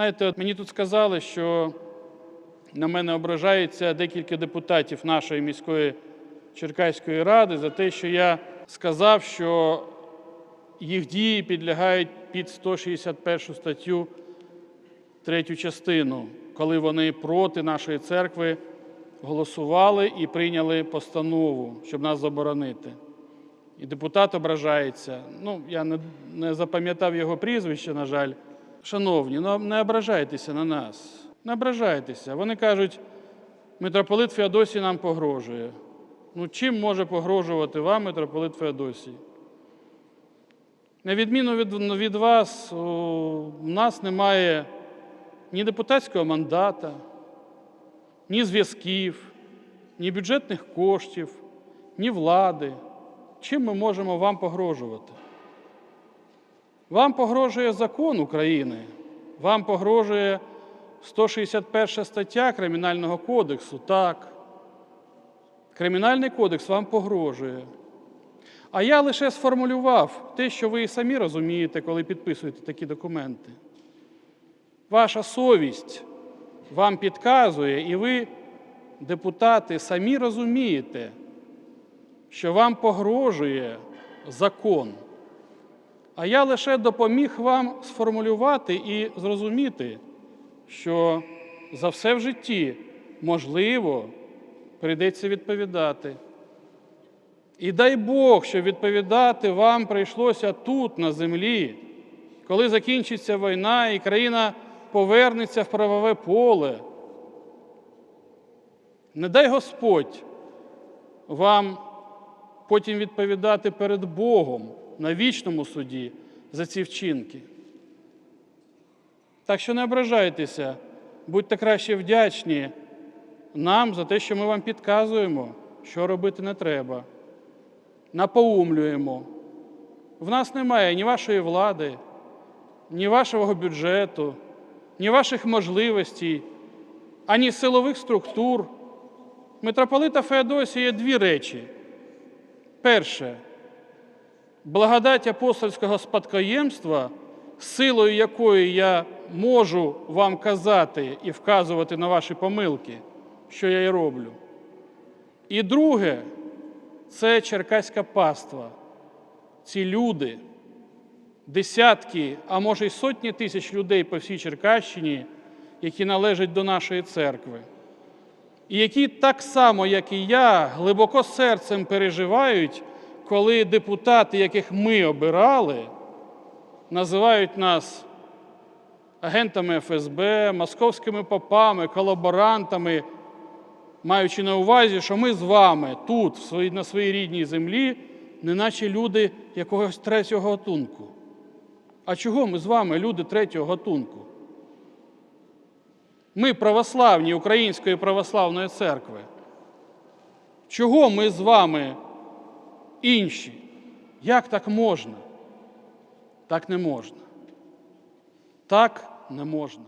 Знаєте, от мені тут сказали, що на мене ображаються декілька депутатів нашої міської Черкаської ради за те, що я сказав, що їх дії підлягають під 161 статтю третю частину, коли вони проти нашої церкви голосували і прийняли постанову, щоб нас заборонити. І депутат ображається. Ну, я не, не запам'ятав його прізвище, на жаль. Шановні, ну не ображайтеся на нас. Не ображайтеся. Вони кажуть, митрополит Феодосій нам погрожує. Ну, чим може погрожувати вам митрополит Феодосій? На відміну від, від вас, у нас немає ні депутатського мандата, ні зв'язків, ні бюджетних коштів, ні влади. Чим ми можемо вам погрожувати? Вам погрожує закон України, вам погрожує 161 стаття Кримінального кодексу. Так. Кримінальний кодекс вам погрожує. А я лише сформулював те, що ви і самі розумієте, коли підписуєте такі документи. Ваша совість вам підказує, і ви, депутати, самі розумієте, що вам погрожує закон. А я лише допоміг вам сформулювати і зрозуміти, що за все в житті можливо прийдеться відповідати. І дай Бог, що відповідати вам прийшлося тут, на землі, коли закінчиться війна і країна повернеться в правове поле. Не дай Господь вам потім відповідати перед Богом на вічному суді за ці вчинки. Так що не ображайтеся, будьте краще вдячні нам за те, що ми вам підказуємо, що робити не треба. Напоумлюємо. В нас немає ні вашої влади, ні вашого бюджету, ні ваших можливостей, ані силових структур. Митрополита Феодосія дві речі. Перше, благодать апостольського спадкоємства, силою якої я можу вам казати і вказувати на ваші помилки, що я і роблю. І друге, це черкаська паства. Ці люди, десятки, а може й сотні тисяч людей по всій Черкащині, які належать до нашої церкви, і які так само, як і я, глибоко серцем переживають, коли депутати, яких ми обирали, називають нас агентами ФСБ, московськими попами, колаборантами, маючи на увазі, що ми з вами тут, на своїй рідній землі, неначе люди якогось третього гатунку. А чого ми з вами, люди третього гатунку? Ми православні Української православної церкви. Чого ми з вами інші? Як так можна? Так не можна. Так не можна.